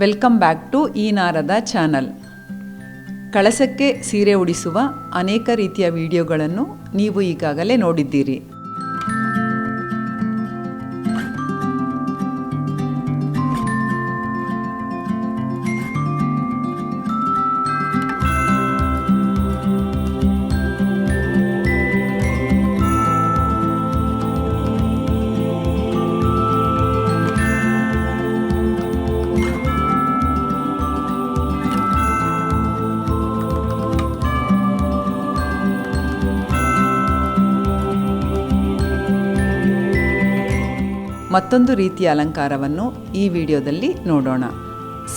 Welcome back to ಈ Narada channel ಕಳಸಕ್ಕೆ ಸೀರೆ ಉಡಿಸುವ ಅನೇಕ ರೀತಿಯ ವಿಡಿಯೋಗಳನ್ನು ನೀವು ಈಗಾಗಲೇ ನೋಡಿದ್ದೀರಿ. ಮತ್ತೊಂದು ರೀತಿಯ ಅಲಂಕಾರವನ್ನು ಈ ವಿಡಿಯೋದಲ್ಲಿ ನೋಡೋಣ.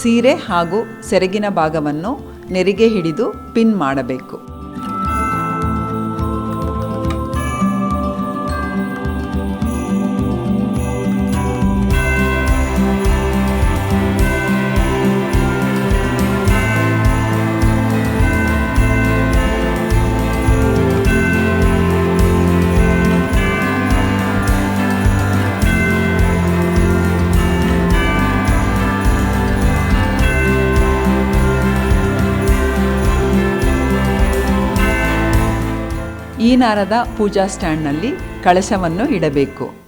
ಸೀರೆ ಹಾಗೂ ಸೆರಗಿನ ಭಾಗವನ್ನು ನೆರಿಗೆ ಹಿಡಿದು ಪಿನ್ ಮಾಡಬೇಕು. ನಾರದ ಪೂಜಾ ಸ್ಟ್ಯಾಂಡ್ನಲ್ಲಿ ಕಳಶವನ್ನು ಇಡಬೇಕು.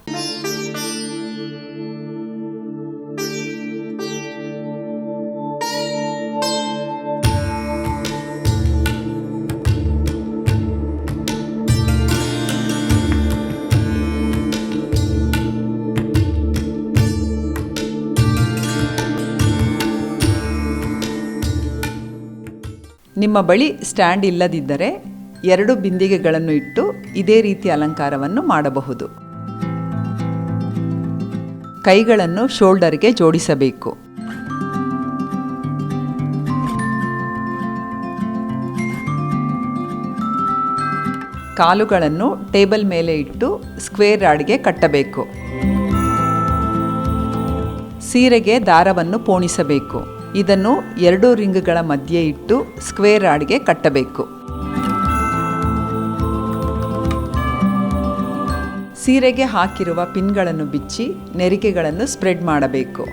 ನಿಮ್ಮ ಬಳಿ ಸ್ಟ್ಯಾಂಡ್ ಇಲ್ಲದಿದ್ದರೆ ಎರಡು ಬಿಂದಿಗೆಗಳನ್ನು ಇಟ್ಟು ಇದೇ ರೀತಿ ಅಲಂಕಾರವನ್ನು ಮಾಡಬಹುದು. ಕೈಗಳನ್ನು ಶೋಲ್ಡರ್ಗೆ ಜೋಡಿಸಬೇಕು. ಕಾಲುಗಳನ್ನು ಟೇಬಲ್ ಮೇಲೆ ಇಟ್ಟು ಸ್ಕ್ವೇರ್ ರಾಡ್ಗೆ ಕಟ್ಟಬೇಕು. ಸೀರೆಗೆ ದಾರವನ್ನು ಪೋಣಿಸಬೇಕು. ಇದನ್ನು ಎರಡು ರಿಂಗ್ಗಳ ಮಧ್ಯೆ ಇಟ್ಟು ಸ್ಕ್ವೇರ್ ರಾಡ್ಗೆ ಕಟ್ಟಬೇಕು. ಸೀರೆಗೆ ಹಾಕಿರುವ ಪಿನ್ಗಳನ್ನು ಬಿಚ್ಚಿ ನೆರಿಗೆಗಳನ್ನು ಸ್ಪ್ರೆಡ್ ಮಾಡಬೇಕು.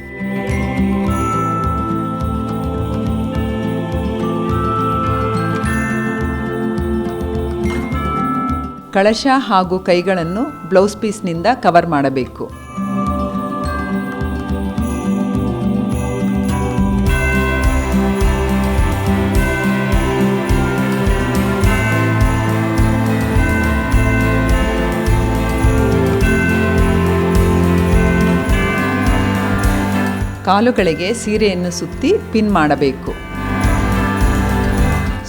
ಕಳಶ ಹಾಗೂ ಕೈಗಳನ್ನು ಬ್ಲೌಸ್ ಪೀಸ್ನಿಂದ ಕವರ್ ಮಾಡಬೇಕು. ಕಾಲುಗಳಿಗೆ ಸೀರೆಯನ್ನು ಸುತ್ತಿ ಪಿನ್ ಮಾಡಬೇಕು.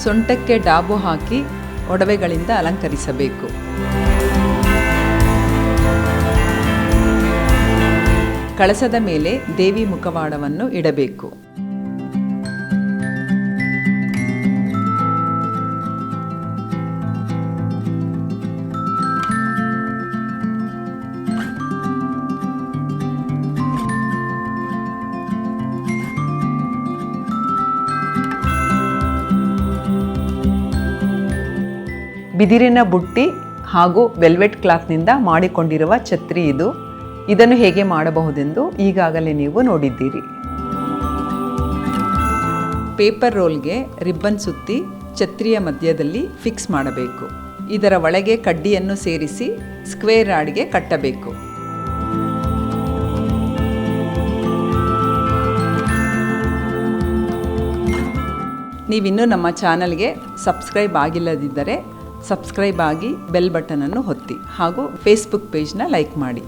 ಸೊಂಟಕ್ಕೆ ಡಾಬು ಹಾಕಿ ಒಡವೆಗಳಿಂದ ಅಲಂಕರಿಸಬೇಕು. ಕಳಸದ ಮೇಲೆ ದೇವಿ ಮುಖವಾಡವನ್ನು ಇಡಬೇಕು. ಬಿದಿರಿನ ಬುಟ್ಟಿ ಹಾಗೂ ವೆಲ್ವೆಟ್ ಕ್ಲಾತ್ನಿಂದ ಮಾಡಿಕೊಂಡಿರುವ ಛತ್ರಿ ಇದು. ಇದನ್ನು ಹೇಗೆ ಮಾಡಬಹುದೆಂದು ಈಗಾಗಲೇ ನೀವು ನೋಡಿದ್ದೀರಿ. ಪೇಪರ್ ರೋಲ್ಗೆ ರಿಬ್ಬನ್ ಸುತ್ತಿ ಛತ್ರಿಯ ಮಧ್ಯದಲ್ಲಿ ಫಿಕ್ಸ್ ಮಾಡಬೇಕು. ಇದರ ಒಳಗೆ ಕಡ್ಡಿಯನ್ನು ಸೇರಿಸಿ ಸ್ಕ್ವೇರ್ ರಾಡ್ಗೆ ಕಟ್ಟಬೇಕು. ನೀವಿನ್ನೂ ನಮ್ಮ ಚಾನಲ್ಗೆ ಸಬ್ಸ್ಕ್ರೈಬ್ ಆಗಿಲ್ಲದಿದ್ದರೆ ಸಬ್ಸ್ಕ್ರೈಬ್ ಆಗಿ ಬೆಲ್ ಬಟನನ್ನು ಒತ್ತಿ ಹಾಗೂ ಫೇಸ್ಬುಕ್ ಪೇಜ್ನ ಲೈಕ್ ಮಾಡಿ.